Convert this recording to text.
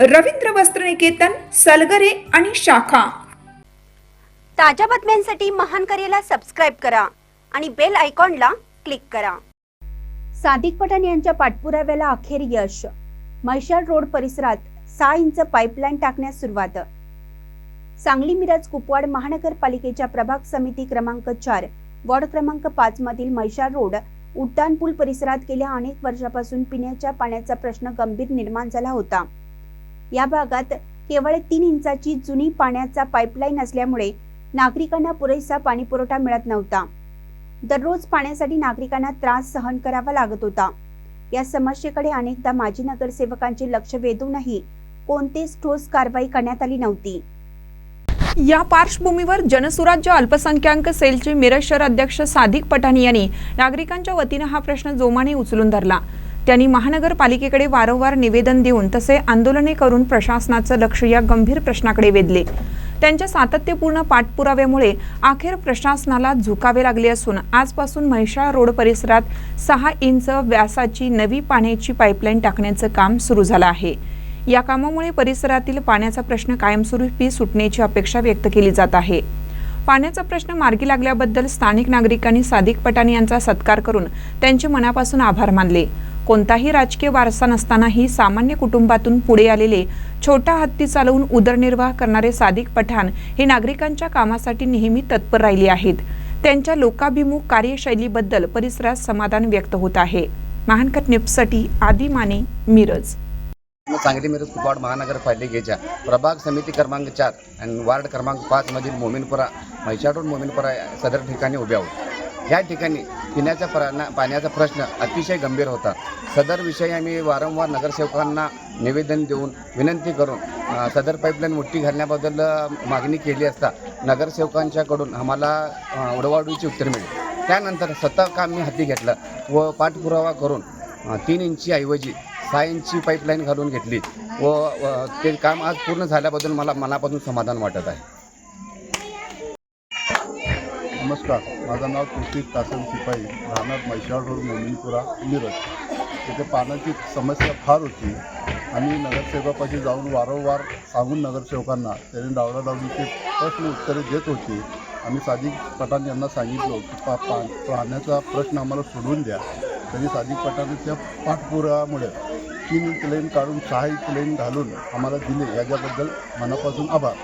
रवींद्र वस्त्रनिकेतन सलगरे आणि शाखा. ताज्या बातम्यांसाठी महान करेला सबस्क्राईब करा आणि बेल आयकॉनला क्लिक करा. सादिक पठाण यांच्या पाठपुराव्याला अखेर यश. म्हैसाळ रोड परिसरात सहा इंच पाईपलाईन टाकण्यास सुरुवात. सांगली मिरज कुपवाड महानगरपालिकेच्या प्रभाग समिती क्रमांक चार वॉर्ड क्रमांक पाच मधील म्हैसाळ रोड उड्डाणपूल परिसरात गेल्या अनेक वर्षापासून पिण्याच्या पाण्याचा प्रश्न गंभीर निर्माण झाला होता. या भागात केवळ तीन इंचाची जुनी पाण्याचा पाईपलाईन असल्यामुळे नागरिकांना पुरेसा पाणी पुरवठा मिळत नव्हता. दररोज पाण्यासाठी नागरिकांना त्रास सहन करावा लागत होता. या समस्येकडे अनेकदा माजी नगरसेवकांचे लक्ष वेधूनही कोणतीच ठोस कारवाई करण्यात आली नव्हती. या पार्श्वभूमीवर जनसुराज्य अल्पसंख्याक सेलचे मिरज शहर अध्यक्ष सादिक पठाणी यांनी नागरिकांच्या वतीनं हा प्रश्न जोमाने उचलून धरला. त्यांनी महानगरपालिकेकडे वारंवार निवेदन देऊन तसे आंदोलने करून प्रशासनाचं लक्ष या गंभीर प्रश्नाकडे वेधले. त्यांच्या सातत्यपूर्ण पाठपुराव्यामुळे अखेर प्रशासनाला झुकावे लागले असून आजपासून म्हैसाळ रोड परिसरात सहा इंच व्यासाची नवी पाण्याची पाईपलाईन टाकण्याचं काम सुरू झालं आहे. या कामामुळे परिसरातील पाण्याचा प्रश्न कायमस्वरूपी सुटण्याची अपेक्षा व्यक्त केली जात आहे. पाण्याचा प्रश्न मार्गी लागल्याबद्दल स्थानिक नागरिकांनी सादिक पठाण यांचा सत्कार करून त्यांचे मनापासून आभार मानले. कोणताही राजकीय वारसा नसतानाही सामान्य कुटुंबातून पुढे आलेले छोटा हत्ती चालवून उदरनिर्वाह करणारे सादिक पठाण हे नागरिकांच्या कामासाठी नेहमी तत्पर राहिले आहेत. त्यांच्या लोकाभिमुख कार्यशैलीबद्दल परिसरात समाधान व्यक्त होत आहे. महानकट न्यूजसाठी आदी माने मिरज. सांगली मिरज कुपवाड महानगरपालिकेच्या प्रभाग समिती क्रमांक चार आणि वार्ड क्रमांक पाचमधील मोमिनपुरा म्हैसाळ मोमिनपुरा सदर ठिकाणी उभे आहोत या ठिकाणी पिण्याच्या पाण्या पाण्याचा प्रश्न अतिशय गंभीर होता. सदर विषयी आम्ही वारंवार नगरसेवकांना निवेदन देऊन विनंती करून सदर पाईपलाईन मोठी घालण्याबद्दल मागणी केली असता नगरसेवकांच्याकडून आम्हाला उडवाडूची उत्तर मिळेल. त्यानंतर स्वतः काम मी हाती घेतलं व पाठपुरावा करून तीन इंची ऐवजी सहा इंची पाईपलाईन घालून घेतली व ते काम आज पूर्ण झाल्याबद्दल मला मनापासून समाधान वाटत आहे. नमस्कार. माझं नाव तुलसी कासम शिपाई राहणार म्हैसाळ रोड मोमिनपुरा मिरज. तिथे पाण्याची समस्या फार होती. आम्ही नगरसेवकापाशी जाऊन वारंवार सांगून नगरसेवकांना त्यांनी डावडाडावडीचे प्रश्न उत्तरे देत होती. आम्ही सादिक पठाण यांना सांगितलं की पा पा पाण्याचा प्रश्न आम्हाला सोडवून द्या. त्यांनी सादिक पठाणच्या पाठपुरामुळे तीन इंच काढून सहा इंच घालून आम्हाला दिले. याच्याबद्दल मनापासून आभार.